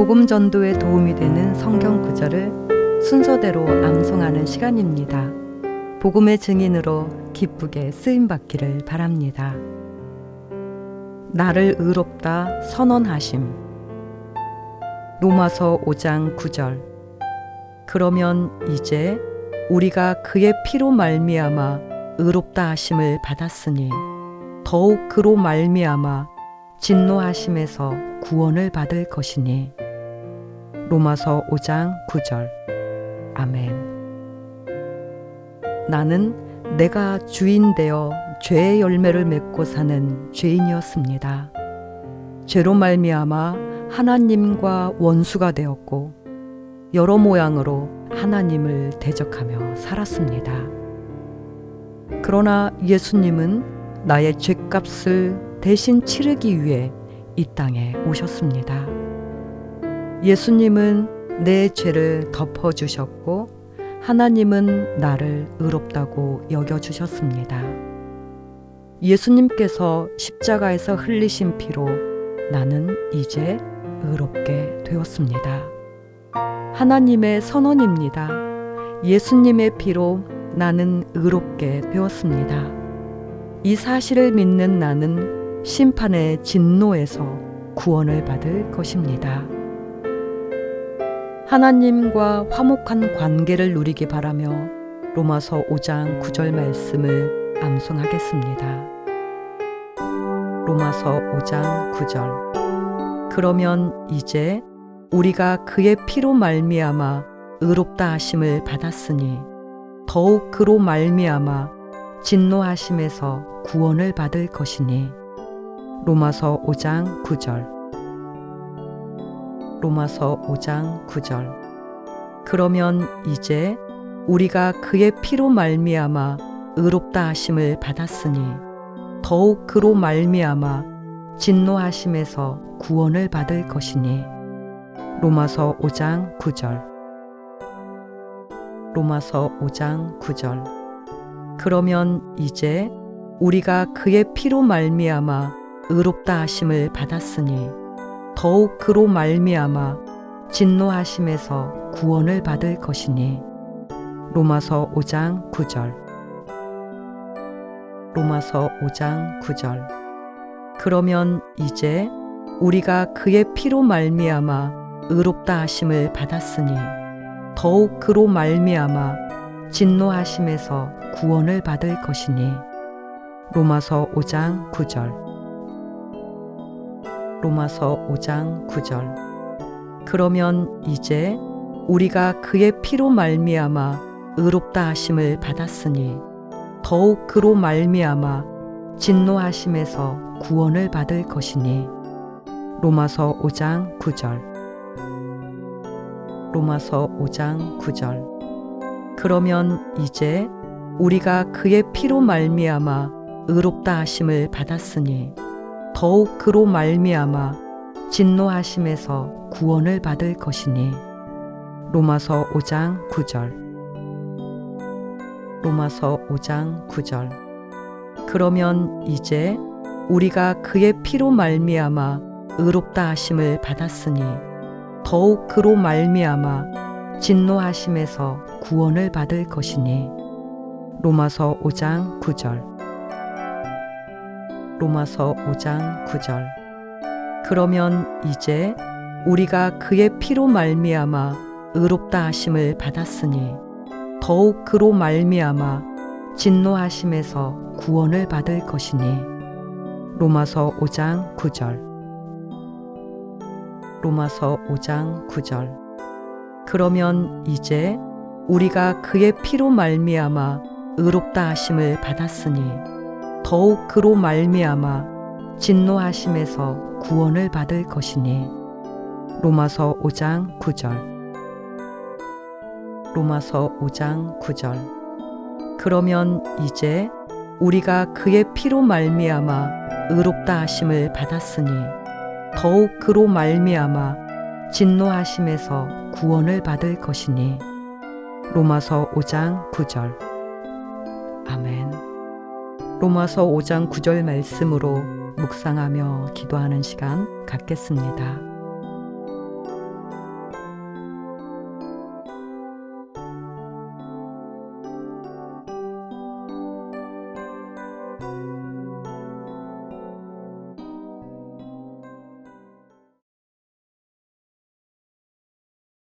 복음 전도에 도움이 되는 성경 구절을 순서대로 암송하는 시간입니다. 복음의 증인으로 기쁘게 쓰임 받기를 바랍니다. 나를 의롭다 선언하심. 로마서 5장 9절. 그러면 이제 우리가 그의 피로 말미암아 의롭다 하심을 받았으니 더욱 그로 말미암아 진노하심에서 구원을 받을 것이니 로마서 5장 9절 아멘 나는 내가 주인 되어 죄의 열매를 맺고 사는 죄인이었습니다. 죄로 말미암아 하나님과 원수가 되었고 여러 모양으로 하나님을 대적하며 살았습니다. 그러나 예수님은 나의 죄값을 대신 치르기 위해 이 땅에 오셨습니다. 예수님은 내 죄를 덮어주셨고 하나님은 나를 의롭다고 여겨주셨습니다. 예수님께서 십자가에서 흘리신 피로 나는 이제 의롭게 되었습니다. 하나님의 선언입니다. 예수님의 피로 나는 의롭게 되었습니다. 이 사실을 믿는 나는 심판의 진노에서 구원을 받을 것입니다. 하나님과 화목한 관계를 누리기 바라며 로마서 5장 9절 말씀을 암송하겠습니다. 로마서 5장 9절. 그러면 이제 우리가 그의 피로 말미암아 의롭다 하심을 받았으니 더욱 그로 말미암아 진노하심에서 구원을 받을 것이니. 로마서 5장 9절 로마서 5장 9절. 그러면 이제 우리가 그의 피로 말미암아 의롭다 하심을 받았으니 더욱 그로 말미암아 진노하심에서 구원을 받을 것이니. 로마서 5장 9절. 로마서 5장 9절. 그러면 이제 우리가 그의 피로 말미암아 의롭다 하심을 받았으니 더욱 그로 말미암아 진노하심에서 구원을 받을 것이니. 로마서 5장 9절. 로마서 5장 9절. 그러면 이제 우리가 그의 피로 말미암아 의롭다 하심을 받았으니 더욱 그로 말미암아 진노하심에서 구원을 받을 것이니. 로마서 5장 9절 로마서 5장 9절. 그러면 이제 우리가 그의 피로 말미암아 의롭다 하심을 받았으니 더욱 그로 말미암아 진노하심에서 구원을 받을 것이니. 로마서 5장 9절. 로마서 5장 9절. 그러면 이제 우리가 그의 피로 말미암아 의롭다 하심을 받았으니 더욱 그로 말미암아 진노하심에서 구원을 받을 것이니. 로마서 5장 9절. 로마서 5장 9절. 그러면 이제 우리가 그의 피로 말미암아 의롭다 하심을 받았으니 더욱 그로 말미암아 진노하심에서 구원을 받을 것이니. 로마서 5장 9절 로마서 5장 9절. 그러면 이제 우리가 그의 피로 말미암아 의롭다 하심을 받았으니 더욱 그로 말미암아 진노하심에서 구원을 받을 것이니. 로마서 5장 9절. 로마서 5장 9절. 그러면 이제 우리가 그의 피로 말미암아 의롭다 하심을 받았으니 더욱 그로 말미암아 진노하심에서 구원을 받을 것이니. 로마서 5장 9절. 로마서 5장 9절. 그러면 이제 우리가 그의 피로 말미암아 의롭다 하심을 받았으니 더욱 그로 말미암아 진노하심에서 구원을 받을 것이니. 로마서 5장 9절. 아멘. 로마서 5장 9절 말씀으로 묵상하며 기도하는 시간 갖겠습니다.